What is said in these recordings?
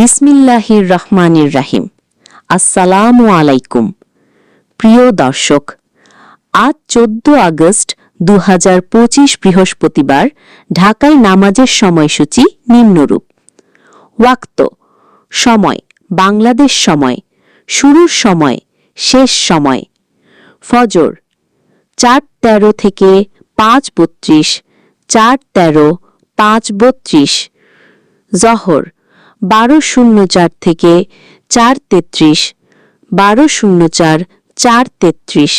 বিসমিল্লাহির রহমানির রাহিম। আসসালামু আলাইকুম। প্রিয় দর্শক, আজ চোদ্দ আগস্ট দু হাজার পঁচিশ বৃহস্পতিবার ঢাকায় নামাজের সময়সূচি নিম্নরূপ। ওয়াক্ত, সময়, বাংলাদেশ সময়, শুরুর সময়, শেষ সময়। ফজর, চার তেরো থেকে পাঁচ বত্রিশ, চার তেরো, পাঁচ বত্রিশ। জহর বারো শূন্য চার থেকে চার তেত্রিশ, বারো শূন্য চার চার তেত্রিশ,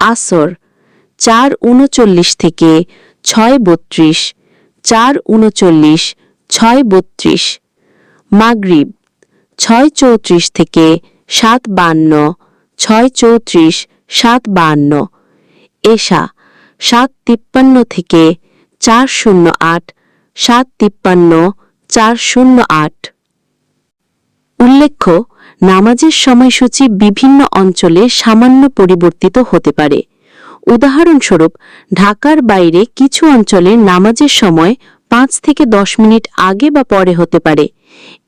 আসর চার উনচল্লিশ থেকে ছয় বত্রিশ, চার উনচল্লিশ, ছয় বত্রিশ, মাগরিব ছয় চৌত্রিশ থেকে সাত বান্ন, ছয় চৌত্রিশ, সাত বান্ন, এশা সাত তিপ্পান্ন থেকে চার শূন্য আট, সাত তিপ্পান্ন চার শূন্য আট। উল্লেখ্য, নামাজের সময়সূচি বিভিন্ন অঞ্চলে সামান্য পরিবর্তিত হতে পারে। উদাহরণস্বরূপ, ঢাকার বাইরে কিছু অঞ্চলে নামাজের সময় পাঁচ থেকে দশ মিনিট আগে বা পরে হতে পারে।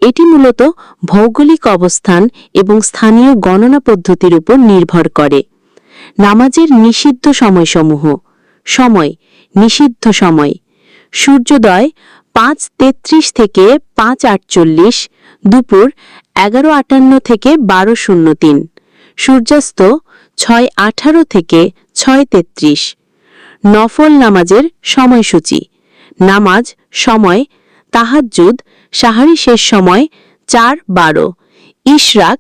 এটি মূলত ভৌগোলিক অবস্থান এবং স্থানীয় গণনা পদ্ধতির উপর নির্ভর করে। নামাজের নিষিদ্ধ সময়সমূহ। সময়, নিষিদ্ধ সময়। সূর্যোদয় পাঁচ তেত্রিশ থেকে পাঁচ আটচল্লিশ, দুপুর এগারো আটান্ন থেকে বারো শূন্য তিন, সূর্যাস্ত ছয় আঠারো থেকে ছয় তেত্রিশ। নফল নামাজের সময়সূচি। নামাজ সময়, তাহাজ্জুদ সাহারি শেষ সময় চার বারো, ইশরাক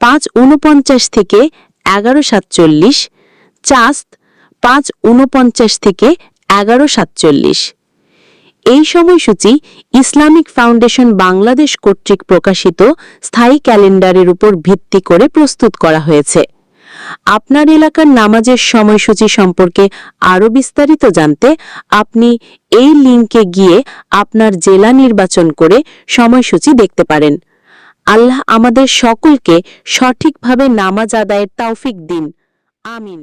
পাঁচ উনপঞ্চাশ থেকে এগারো সাতচল্লিশ, চাস্ত পাঁচ উনপঞ্চাশ থেকে এগারো সাতচল্লিশ। এই সময়সূচি ইসলামিক ফাউন্ডেশন বাংলাদেশ কর্তৃক প্রকাশিত স্থায়ী ক্যালেন্ডারের উপর ভিত্তি করে প্রস্তুত করা হয়েছে। আপনার এলাকার নামাজের সময়সূচি সম্পর্কে আরও বিস্তারিত জানতে আপনি এই লিঙ্কে গিয়ে আপনার জেলা নির্বাচন করে সময়সূচি দেখতে পারেন। আল্লাহ আমাদের সকলকে সঠিকভাবে নামাজ আদায়ের তৌফিক দিন। আমিন।